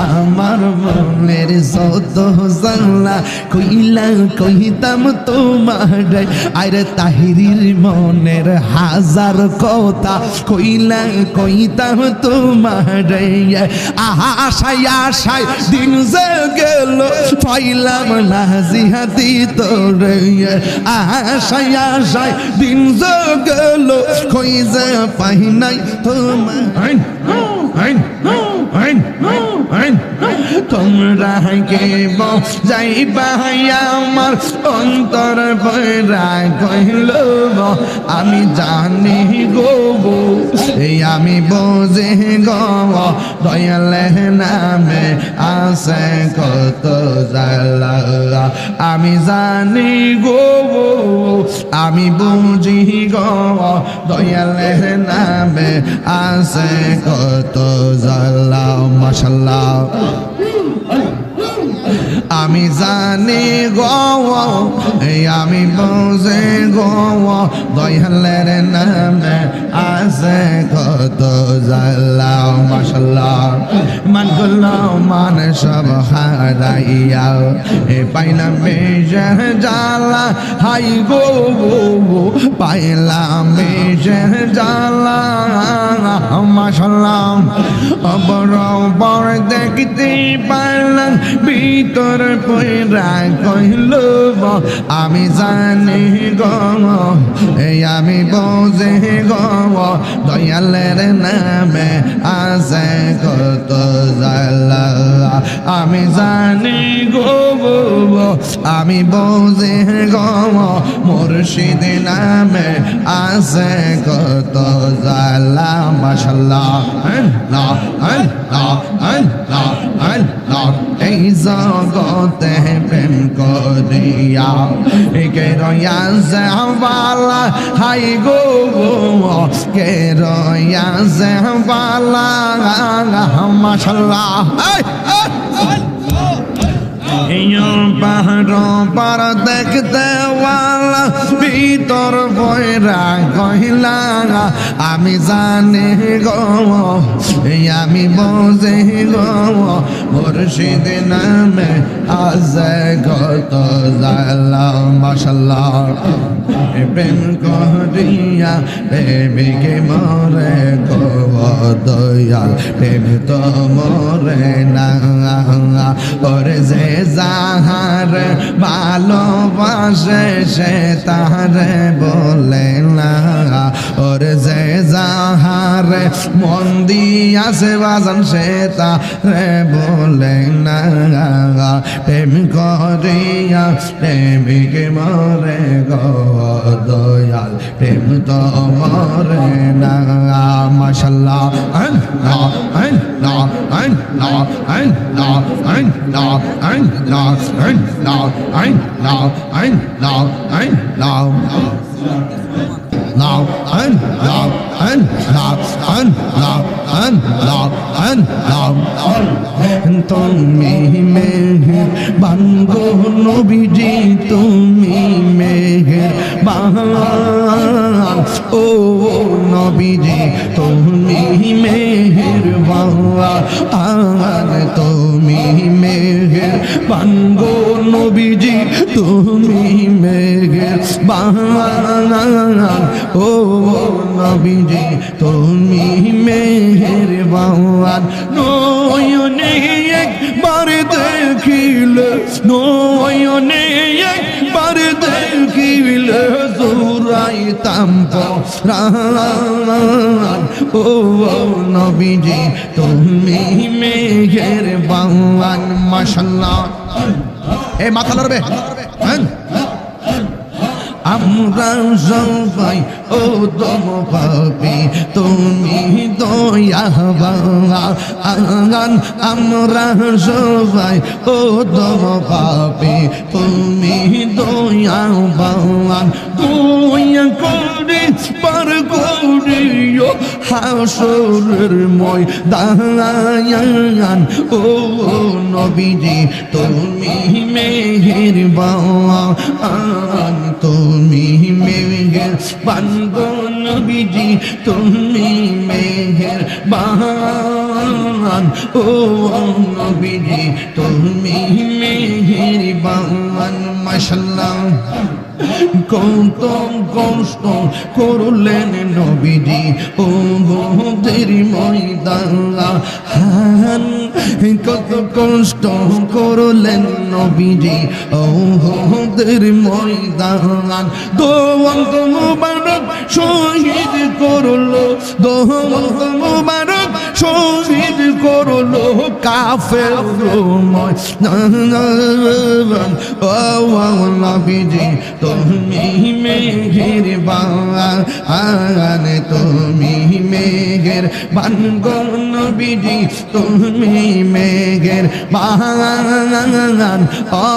আমার মনের যত জানলা কইলা কইতাম তোমার। আরে তাহিরির মনের হাজার কথা কইলা কইতাম তোমার। আহা, আশায় আশায় দিন যে গেল, পাইলাম না জিহাদি তোরে। আশায় আশায় দিন যে গেল, কই যে পাই নাই তোমার। আইন আইন আইন আইন তোমরা কে যাইবা আমার অন্তর বৈরা কহিল আমি জানি গো এই আমি বোঝে গো দয়ালে নামে আছে কত জালা আমি জানি গো আমি বুঝি গো দয়ালে নামে আছে কত জালা মাশাল্লাহ। আমি জানি গো আমি বোঝে গো দয়ালের নামে আছে কত জাল্লা মাসাল্লাহ মানগুলো মান সব হারাইয়া। এ পাইলাম মেজর জালা হাই গো পাইলাম মেজর জালা মাসাল্লাহ অবর বর দেখতে ভিতর পয়রা কহিল আমি জানি গ এই আমি বোঝে গ দয়ালের নামে আছে কত 'Cause I love. আমি জানি গো আমি বোঝে গ মুর্শিদ নামে আছে কত জালা মাশাল্লাহ এই জগতে প্রেম করিয়া কে রয়া জাবালা হাই গো কে রয়া জাবালা মাশাল্লাহ পাহাড় পার দেখতে ভিতর বয়রা কহিলা আমি জানি গো আমি বোঝে গো, মুর্শিদ নামে আজ কত জালা, মাশাল্লাহ। প্রেম করিয়া, প্রেমিকে মরে গো দয়াল। প্রেম তো মরে না, ওরে যে যাহার ভালোবাসে সে তাহার বলে না। ওর যে যাহার মন দিয়াছে বাজান সে তারে বলে না প্রেম করিয়া প্রেমিকে মরে গো দয়াল প্রেম তো মরে না মাশাল্লাহ আল্লাহ আল্লাহ আল্লাহ আল্লাহ আল্লাহ আল্লাহ আল্লাহ আল্লাহ আল্লাহ আল্লাহ loud and loud and loud and loud and loud and loud তুমি মেহের বান্ধ নবীজি তুমি মেহের বাহ ও নবীজি, তুমি মেঘের বান তুমি মেঘের বাঙ্গো নবীজি, তুমি মেঘের বান ও নবীজি, তুমি মেঘের বান নয়নে একবার দেখিলে নয়নে একবার দেখিলে জোরাইতাম প্রাণ ও নবীজি, তুমি মেঘের বাংলা মশাল্লা এ মাথা লড়বে হ্যাঁ। আমরা সবাই, ও দম পাবি তুমি দয়া আগান, আমরা সবাই, ও দম পাবি তুমি দয়া তুই করে পার প্রিয় হাসরের ময় দাঁড়ায়ান ও নবীজি, তুমি মেহের বাবা তুমি মেহের বান্দ নবীজি, তুমি মেহের বাহান ও নবীজি, তুমি মেহের বাহান মশলা কত কষ্ট করলেন নবীজি ও বহুদের ময়দান হান কত কষ্ট করলেন নবীজি ও বহুদের ময়দান দোয়ান্ত মুবারক শহীদ করল দোয়ান্ত মুবারক শহীদ করল কাফের ও নবীজি তুমি মেঘের বান তুমি মেঘের বান গো নবীজি, তুমি মেঘের বান ও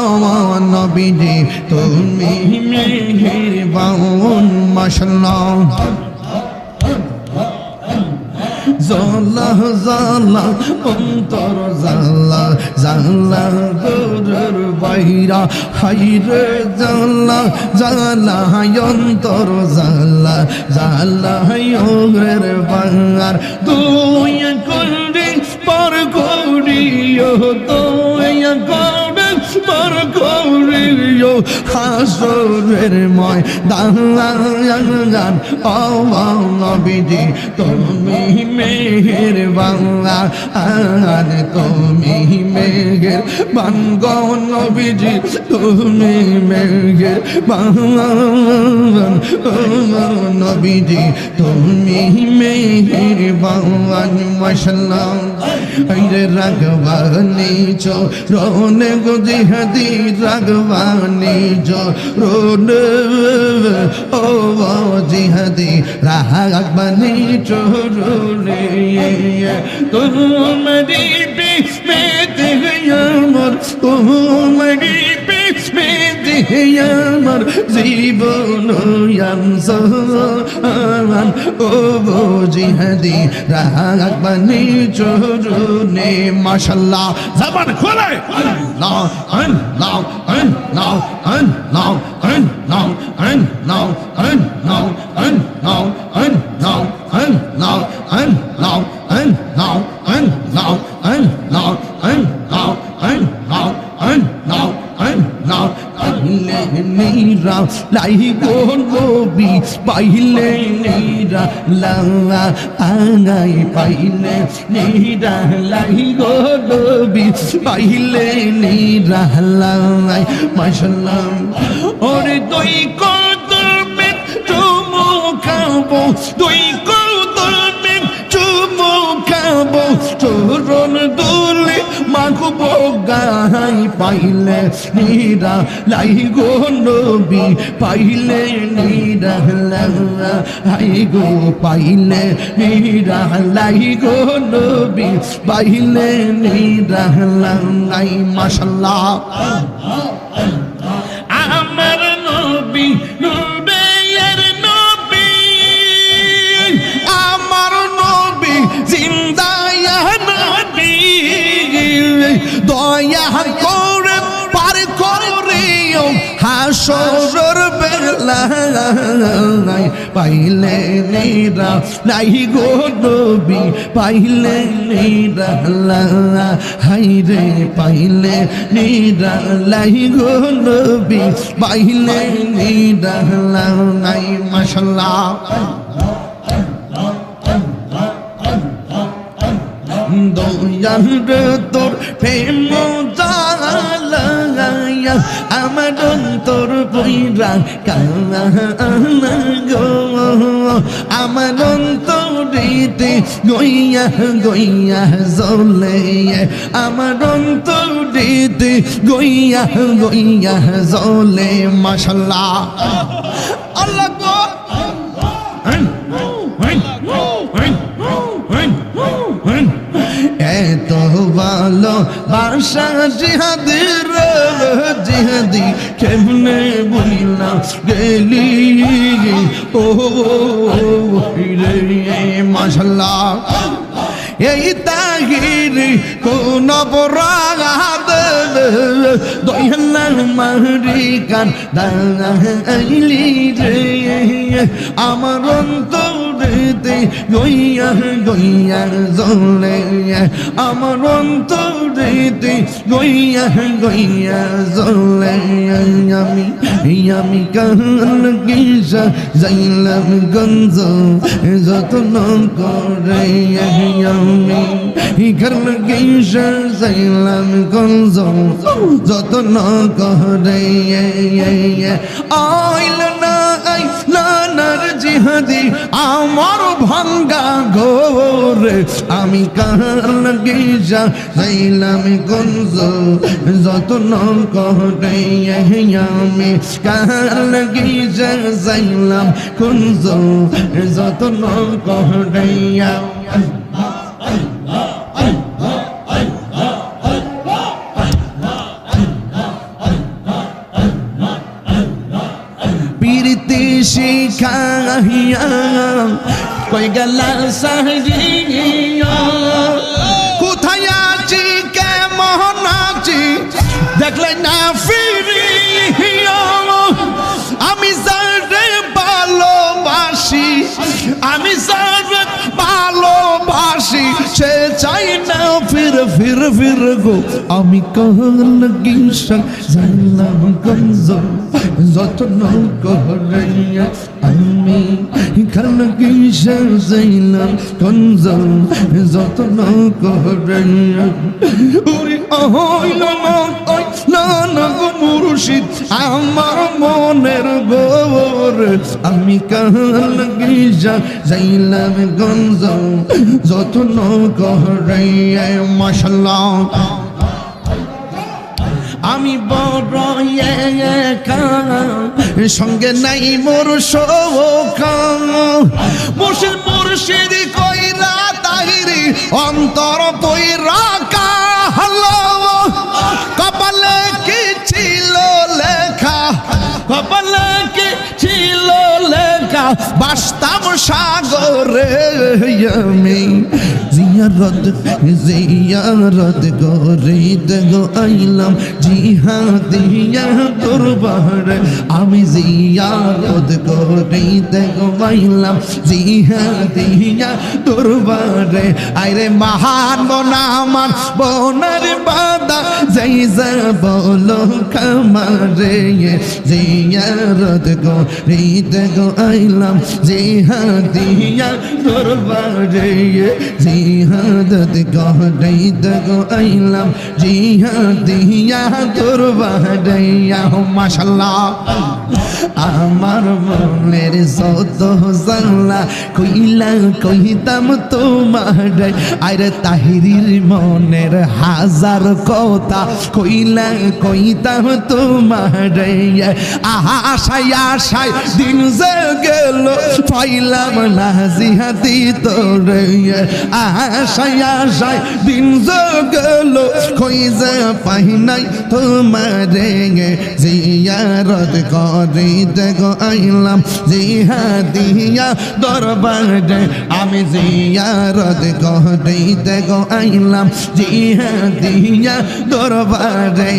নবীজি, তুমি মেঘের বাউন মাশাল্লাহ। জালা জালা অন্তর জালা জালা গোরের বাইরা। হাইরে জালা জালা অন্তর জালা জালা হাইরের বাঙার দুই করে পর করিও হাসরের ময় দান তুমি মেহের বাংলা তুমি মেঘের বাঙ্গ নবীজি তুমি মেঘের বাংলা তুমি মেহের বাংলান মশলা রাগবানি চো রোনে গুজি মেহদি রাগবানি চরণ ও জিহাদি রাগবানি চরণ তোমারি বিস্মে তোমারি বিস্মে আমার জীবন ইয়ামসান ও জিহাদি রাগবানি চো রোনে মাশাল্লাহ জবান খোলে now, and now, and now, and now, and now, and now, and now, and now, and now, and now, and now, and now, and নিরা লাই গো নবী পাইলে নিরা লালা আনাই পাইলে নিরা লাই গো নবী পাইলে নিরা লাই মাশাল্লাহ। ওরে দুই কল দরবে চুমু খাব, দুই কল দরবে চুমু খাব চোরন দূর মাখবো গাই পাইলে নীরা, লাই গো নবী, পাইলে নীরা লাই গো, পাইলে নীরা, লাই গো নবী, পাইলে নীরা লাই মাশাল্লাহ। আমার নবী আমার নবী জিন্দায়া দয়া করে পার করিও হাসর বেলায় পাইলে নিরা নাই গো নবী, পাইলে নিরা হাই রে পাইলে নিরা লাই গো নবী, পাইলে নিরা নাই, মাশাল্লাহ। দয়ার তোর প্রেম জালায়া আমার অন্তর বইরা কানা গো। আমার অন্তরিতে গইয়া গইয়া জলে আমার অন্তরিতে গইয়া গইয়া জলে মাশাল্লাহ। আল্লাহ এত ভালো বাসা জিহাদের জিহাদি কেমনে বলিলাম গেলি? ও রে মাশাল্লাহ। এই তাহির কোন অপরাধ? দয়াল মারি কান রে, আমার অন্তরেতে গইয়া গইয়া জলে। আমার অন্তরেতে গইয়া গইয়া জলে। আমি আমি কাল কিসা যাইলাম গঞ্জ, যত্ন করে আমি। কাল কিসা যাইলাম গঞ্জ, যত্ন করে আইল নার আমার ভাঙ্গা গোরে আমি কাল গিজা যাইলাম গঞ্জ, যত্ন করে আমি কাল গিজা যাইলাম কুঞ্জ কহ করে শিখাইয়া কই গেলা কোথায় আছি কেমন আছি? দেখলে না ফিরিয়া আমি সারে ভালোবাসি, সে চাই না ফির ফির ফির গো। আমি কাল গিসা জানলাম গঞ্জ যত্ন করে আমি কাল গিসা জাইলাম গঞ্জ যত্ন করে ওরে অহইল না না গো মুর্শিদ, আমার মনের গোর আমি কাল গিজা যাইলাম গঞ্জ যত্ন করে মাশাল্লাহ। আমি বড় সঙ্গে নাই মোর কইরা অন্তর পইরা কপালে কি ছিল লেখা? কপালে বাস্তাম সাগরে আমি। জিয়ারত জিয়ারত গরিদ গো আইলাম, জিহাদিয়া দরবার। আমি জিয়ারত গরিদ গো আইলাম, জিহাদিয়া দরবারে। আইরে মহান বনামান বনার বাদা, যাই বলো কামারে জিয়ারত গরিদ গো আইলাম, জিহাদিয়া দরবারে। জিহাদত গহরাইত গো আইলাম, জিহাদিয়া দরবারে মাশাল্লাহ। আমার মনের যত জানলা কইলা কইতাম তোমার আরে তাহিরির মনের হাজার কথা কইলা কইতাম তোমার আহা আশাই আশাই দিন যে গেল, পাইলাম না জিহাদি তোরে আশাই আশাই দিন গেল, কই যে পাই নাই তোমারে জিয়ারত করিতে গো আইলাম, জিহাদিয়া দরবারে। আমি জিয়ারত করিতে গো আইলাম, জিহাদিয়া দরবারে।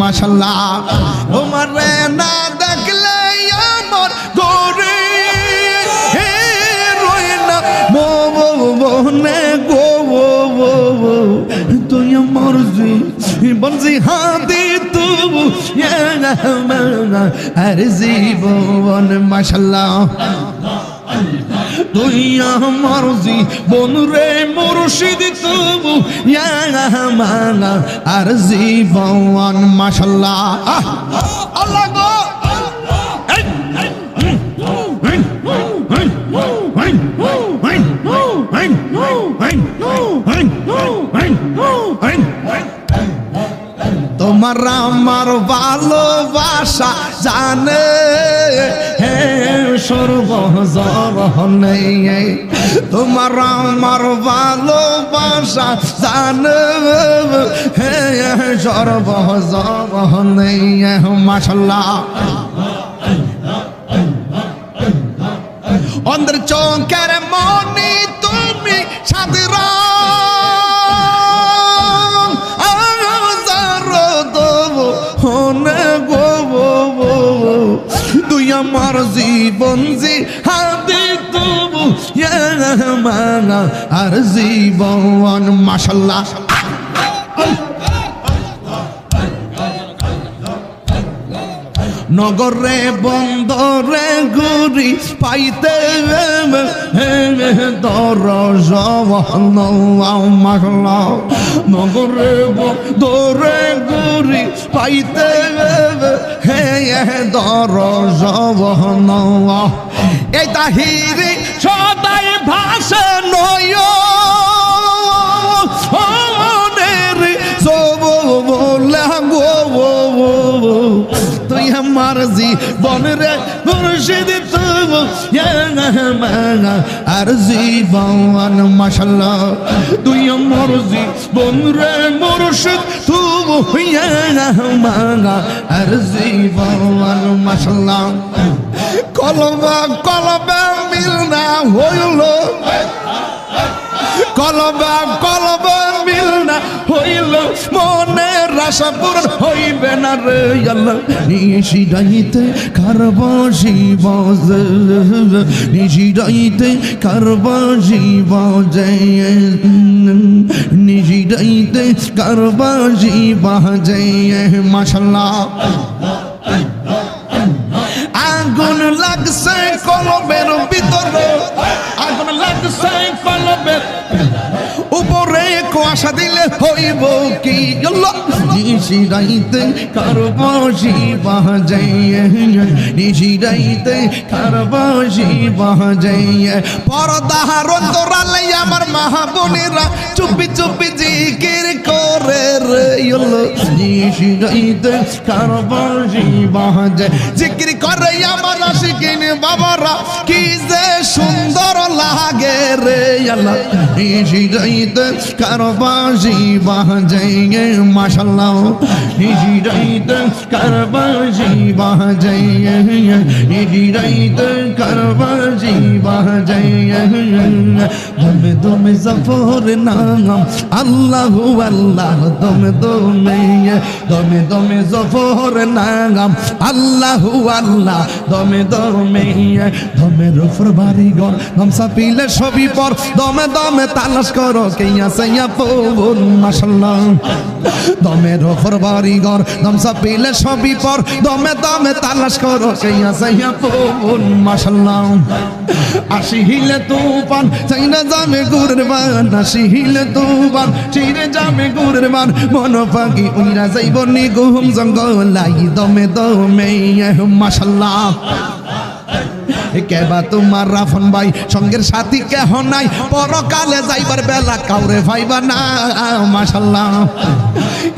মাশাল্লাহ। তোমার না দেখলে আমার গরে। হে রই না মো মনে বলছি হাতি তু আর জীবন মাশাল্লাহ তুই আমার জীবন রে মুর্শিদ তবু আর জীবন মাশাল্লাহ আল্লাহ তোমার আমার ভালোবাসা জানে। হে সর্বজনে তোমার আমার ভালোবাসা জানে। হে সর্বজনে মাসাল্লাহ অন্ধের চৌকের মনি তুমি সাদির আমার জীবন জি হাদি তবু মাঙা আর জীবন মাসাল্লাহ নগরে, বন্দরে, ঘুরি পাইতে দর মাসলা নগরে দরে গুরি পাইতে হে দর এই তাহিরি সদাই ভাষা নয় আমার জীবন রে মুর্শিদ তবু আর জীবন মাশাল্লাহ তুই আমার জীবন রে মুর্শিদ তবু আর জীবন মাশাল্লাহ কলবা কলবা মিল না হইল কলবা কলবা মিল না হইল, মনের আশা পূরণ হইবে না রে আল্লাহ। নিশিরাইতে কারব শিব নিশিরাইতে কারব শিব জয় নিশিরাইতে কারব শিব জয় মাশাল্লাহ আগুন লাগছে কলবের ভিতরে, আগুন লাগছে কলবের কুয়াশা দিলে হইব কি? নিশি রাইতে কার বসি বাজাইয়ে নিশি রাইতে কার বসি বাজাইয়ে। পরদাহার অন্তরালে আমার মাহাবনেরা চুপি চুপি জিকির করে। জিকির করে আমার আশিকিন বাবারা, কি যে সুন্দর লাগে রে আল্লাহ। নিশি রাইতে কারবাজি বাজাইয়ে মাশাল্লাহ। নিশি রাইতে কারবাজি বাজাইয়ে নিশি রাইতে কারবাজি বাজাইয়ে দমে দমে জফর নাম, আল্লাহু আল্লাহ। দমে দমে দমে দমে জফর নাম আল্লাহু আল্লাহ, দমে দমে দমে রফর বাড়ি ঘর দমসা পিলে সবই পর, দমে দমে তালাশ করো, কে আছে পবন দমে পিলে সবই পর, দমে দমে তালাশ করো, কে আছে পবন আসি হিলে তুফান, চাইনা যাবে গুরের বান আসি হিলে তুফান, চিরে গুরের বান মন পাখি উইরা যাইব নি গহুম জঙ্গল লাই দমে দমে মাশাল্লাহ। কেবা তোমার রাফন ভাই? সঙ্গের সাথী কেহ নাই? পরকালে যাইবার বেলা কাউরে ভাইবা না, মাশাল্লাহ।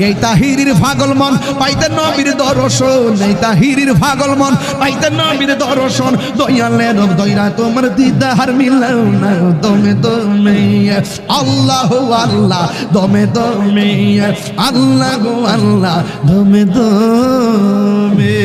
এই তাহিরির পাগল মন, পাইতে নবীর দর্শন। এই তাহিরির পাগল মন, পাইতে নবীর দর্শন। দয়ালের দয়রা তোমার দিদার মিলাও না, দমে দমে। আল্লাহ আল্লাহ, দমে দমে। আল্লাহ আল্লাহ, দমে দমে।